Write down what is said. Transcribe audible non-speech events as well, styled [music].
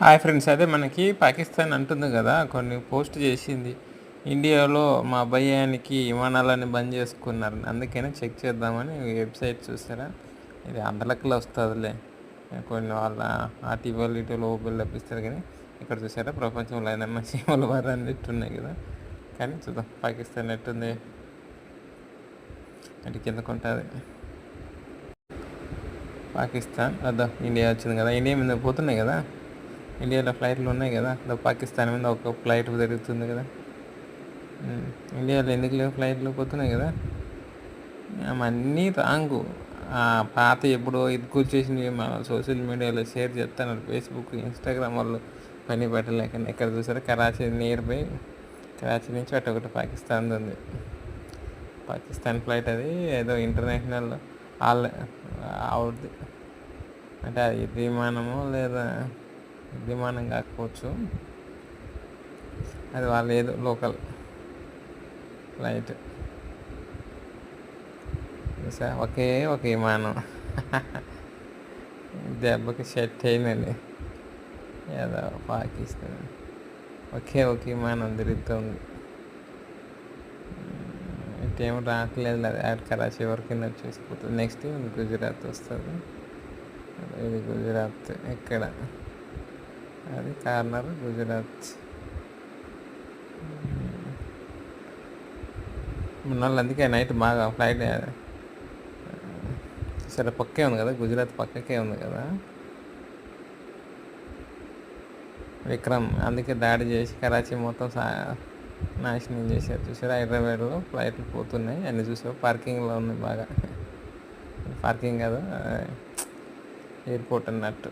Hi friends అదే మనకి పాకిస్తాన్ అంటుంది కదా కొన్ని పోస్ట్ చేసింది. ఇండియాలో మా భయానికి విమానాలని బంద్ చేసుకున్నారు. అందుకనే చెక్ చేద్దామని వెబ్సైట్ చూసారా? ఇది అందలకలో వస్తుందిలే. కొన్ని వాళ్ళ ఆర్టీవల్ ఇటీవల ఓపెన్ లభిస్తారు కానీ ఇక్కడ చూసారా? ప్రపంచంలో ఏదైనా సీమలు వారు అన్నట్టు ఉన్నాయి కదా. కానీ చూద్దాం పాకిస్తాన్ ఎట్టుంది? అటు కిందకు ఉంటుంది పాకిస్తాన్ అదా ఇండియా వచ్చింది కదా. ఇండియా మీద పోతున్నాయి కదా? ఇండియాలో ఫ్లైట్లు ఉన్నాయి కదా. అదో పాకిస్తాన్ మీద ఒక ఫ్లైట్ జరుగుతుంది కదా. ఇండియాలో ఎందుకు లేవు ఫ్లైట్లు? పోతున్నాయి కదా. అన్నీ రాంగు. ఆ పాత ఎప్పుడో ఇది కూర్చేసినవి మన సోషల్ మీడియాలో షేర్ చేస్తున్నారు. ఫేస్బుక్ ఇన్స్టాగ్రామ్ వాళ్ళు పని పెట్టలేక ఎక్కడ చూసారో. కరాచీ నియర్ బై కరాచీ నుంచి అటు ఒకటి పాకిస్తాన్ ఉంది. పాకిస్తాన్ ఫ్లైట్ అది ఏదో ఇంటర్నేషనల్ ఆల్ అవుద్ది అంటే అది విమానము లేదా విమానం కాకపోవచ్చు. అది వాళ్ళు ఏదో లోకల్ ఫ్లైట్ చూసా? ఒకే ఒక విమానం. [laughs] దెబ్బకి సెట్ అయినది. ఏదో పాకిస్తాన్. ఒకే ఒక విమానం తిరుగుతుంది. ఇంకేం రావట్లేదు. అది యాడ్ కరాచీ వరకు కింద వచ్చేసిపోతుంది. నెక్స్ట్ గుజరాత్ వస్తుంది. ఇది గుజరాత్ ఎక్కడ? అది కార్నర్ గుజరాత్. మన అందుకే నైట్ బాగా ఫ్లైట్ సరే పక్కే ఉంది కదా గుజరాత్ పక్కకే ఉంది కదా. విక్రమ్ అందుకే దాడి చేసి కరాచీ మొత్తం సా నాశనం చేశారు. చూసారు? హైదరాబాద్లో ఫ్లైట్లు పోతున్నాయి. అన్ని చూసారు పార్కింగ్లో ఉన్నాయి బాగా. పార్కింగ్ కదా ఎయిర్పోర్ట్ అన్నట్టు.